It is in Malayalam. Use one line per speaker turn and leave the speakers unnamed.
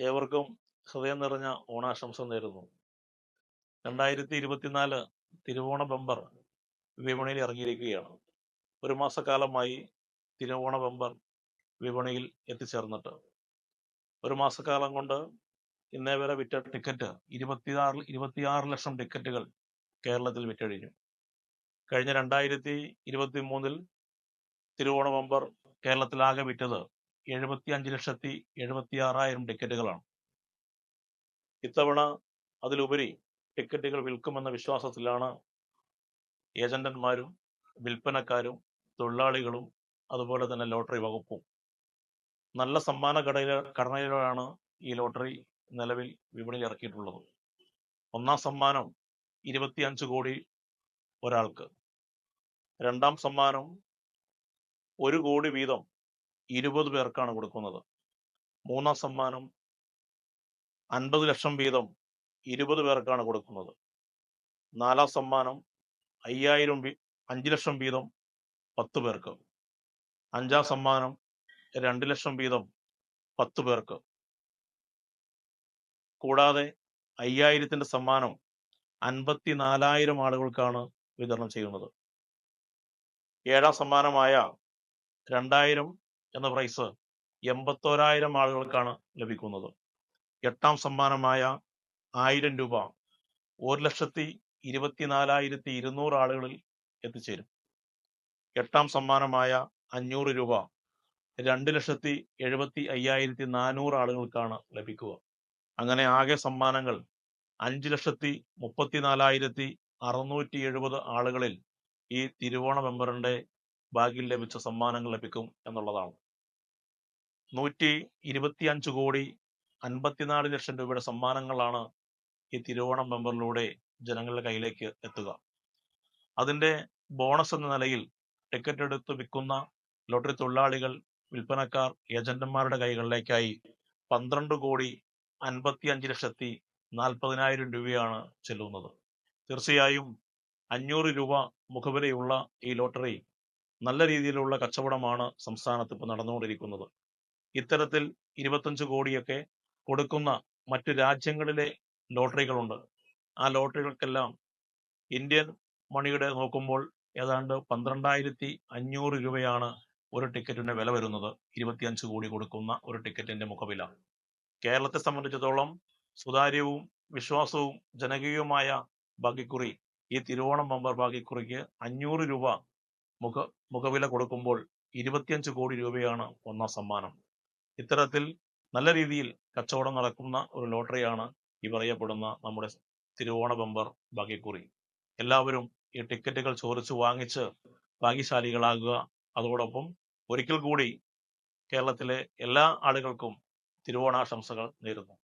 ഏവർക്കും ഹൃദയം നിറഞ്ഞ ഓണാശംസ നേരുന്നു. രണ്ടായിരത്തി ഇരുപത്തിനാല് തിരുവോണ ബമ്പർ വിപണിയിൽ ഇറങ്ങിയിരിക്കുകയാണ്. ഒരു മാസക്കാലമായി തിരുവോണ ബമ്പർ വിപണിയിൽ എത്തിച്ചേർന്നിട്ട്. ഒരു മാസക്കാലം കൊണ്ട് ഇന്നേ വരെ വിറ്റ ടിക്കറ്റ് ഇരുപത്തിയാറ് ഇരുപത്തിയാറ് ലക്ഷം ടിക്കറ്റുകൾ കേരളത്തിൽ വിറ്റഴിഞ്ഞു. കഴിഞ്ഞ രണ്ടായിരത്തി ഇരുപത്തി മൂന്നിൽ തിരുവോണ ബമ്പർ കേരളത്തിലാകെ വിറ്റത് എഴുപത്തി അഞ്ച് ലക്ഷത്തി എഴുപത്തി ആറായിരം ടിക്കറ്റുകളാണ്. ഇത്തവണ അതിലുപരി ടിക്കറ്റുകൾ വിൽക്കുമെന്ന വിശ്വാസത്തിലാണ് ഏജന്റന്മാരും വിൽപ്പനക്കാരും തൊഴിലാളികളും അതുപോലെ തന്നെ ലോട്ടറി വകുപ്പും. നല്ല സമ്മാന ഘടന ഘടനയിലാണ് ഈ ലോട്ടറി നിലവിൽ വിപണിയിൽ ഇറക്കിയിട്ടുള്ളത്. ഒന്നാം സമ്മാനം ഇരുപത്തിയഞ്ച് കോടി ഒരാൾക്ക്. രണ്ടാം സമ്മാനം ഒരു കോടി വീതം ഇരുപത് പേർക്കാണ് കൊടുക്കുന്നത്. മൂന്നാം സമ്മാനം അൻപത് ലക്ഷം വീതം ഇരുപത് പേർക്കാണ് കൊടുക്കുന്നത്. നാലാം സമ്മാനം അയ്യായിരം അഞ്ച് ലക്ഷം വീതം പത്ത് പേർക്ക്. അഞ്ചാം സമ്മാനം രണ്ട് ലക്ഷം വീതം പത്ത് പേർക്ക്. കൂടാതെ അയ്യായിരത്തിന്റെ സമ്മാനം അൻപത്തി നാലായിരം ആളുകൾക്കാണ് വിതരണം ചെയ്യുന്നത്. ഏഴാം സമ്മാനമായ രണ്ടായിരം എന്ന പ്രൈസ് എൺപത്തോരായിരം ആളുകൾക്കാണ് ലഭിക്കുന്നത്. എട്ടാം സമ്മാനമായ ആയിരം രൂപ ഒരു ലക്ഷത്തി ഇരുപത്തിനാലായിരത്തി ഇരുന്നൂറ് ആളുകളിൽ എത്തിച്ചേരും. എട്ടാം സമ്മാനമായ അഞ്ഞൂറ് രൂപ രണ്ട് ലക്ഷത്തി എഴുപത്തി അയ്യായിരത്തി നാനൂറ് ആളുകൾക്കാണ് ലഭിക്കുക. അങ്ങനെ ആകെ സമ്മാനങ്ങൾ അഞ്ച് ലക്ഷത്തി മുപ്പത്തിനാലായിരത്തി അറുന്നൂറ്റി എഴുപത് ആളുകളിൽ ഈ തിരുവോണ മെമ്പറിന്റെ ബാഗിൽ ലഭിച്ച സമ്മാനങ്ങൾ ലഭിക്കും എന്നുള്ളതാണ്. നൂറ്റി ഇരുപത്തിയഞ്ച് കോടി അൻപത്തിനാല് ലക്ഷം രൂപയുടെ സമ്മാനങ്ങളാണ് ഈ തിരുവോണം മെമ്പറിലൂടെ ജനങ്ങളുടെ കയ്യിലേക്ക് എത്തുക. അതിന്റെ ബോണസ് എന്ന നിലയിൽ ടിക്കറ്റ് എടുത്ത് വിൽക്കുന്ന ലോട്ടറി തൊഴിലാളികൾ വിൽപ്പനക്കാർ ഏജന്റുമാരുടെ കൈകളിലേക്കായി പന്ത്രണ്ട് കോടി അൻപത്തി അഞ്ച് ലക്ഷത്തി നാൽപ്പതിനായിരം രൂപയാണ് ചെല്ലുന്നത്. തീർച്ചയായും അഞ്ഞൂറ് രൂപ മുഖവിലയുള്ള ഈ ലോട്ടറി നല്ല രീതിയിലുള്ള കച്ചവടമാണ് സംസ്ഥാനത്ത് ഇപ്പോൾ നടന്നുകൊണ്ടിരിക്കുന്നത്. ഇത്തരത്തിൽ ഇരുപത്തഞ്ച് കോടിയൊക്കെ കൊടുക്കുന്ന മറ്റു രാജ്യങ്ങളിലെ ലോട്ടറികളുണ്ട്. ആ ലോട്ടറികൾക്കെല്ലാം ഇന്ത്യൻ മണിയുടെ നോക്കുമ്പോൾ ഏതാണ്ട് പന്ത്രണ്ടായിരത്തി അഞ്ഞൂറ് രൂപയാണ് ഒരു ടിക്കറ്റിന്റെ വില വരുന്നത്. ഇരുപത്തിയഞ്ച് കോടി കൊടുക്കുന്ന ഒരു ടിക്കറ്റിന്റെ മുഖവില. കേരളത്തെ സംബന്ധിച്ചിടത്തോളം സുതാര്യവും വിശ്വാസവും ജനകീയവുമായ ഭാഗ്യക്കുറി ഈ തിരുവോണം ബമ്പർ ഭാഗ്യക്കുറിക്ക് അഞ്ഞൂറ് രൂപ മുഖ മുഖവില കൊടുക്കുമ്പോൾ ഇരുപത്തിയഞ്ച് കോടി രൂപയാണ് ഒന്നാം സമ്മാനം. ഇത്തരത്തിൽ നല്ല രീതിയിൽ കച്ചവടം നടക്കുന്ന ഒരു ലോട്ടറിയാണ് ഈ പറയപ്പെടുന്ന നമ്മുടെ തിരുവോണ ബമ്പർ ഭാഗ്യക്കുറി എല്ലാവരും ഈ ടിക്കറ്റുകൾ ചോദിച്ചു വാങ്ങിച്ച് ഭാഗ്യശാലികളാകുക. അതോടൊപ്പം ഒരിക്കൽ കൂടി കേരളത്തിലെ എല്ലാ ആളുകൾക്കും തിരുവോണാശംസകൾ നേരുന്നു.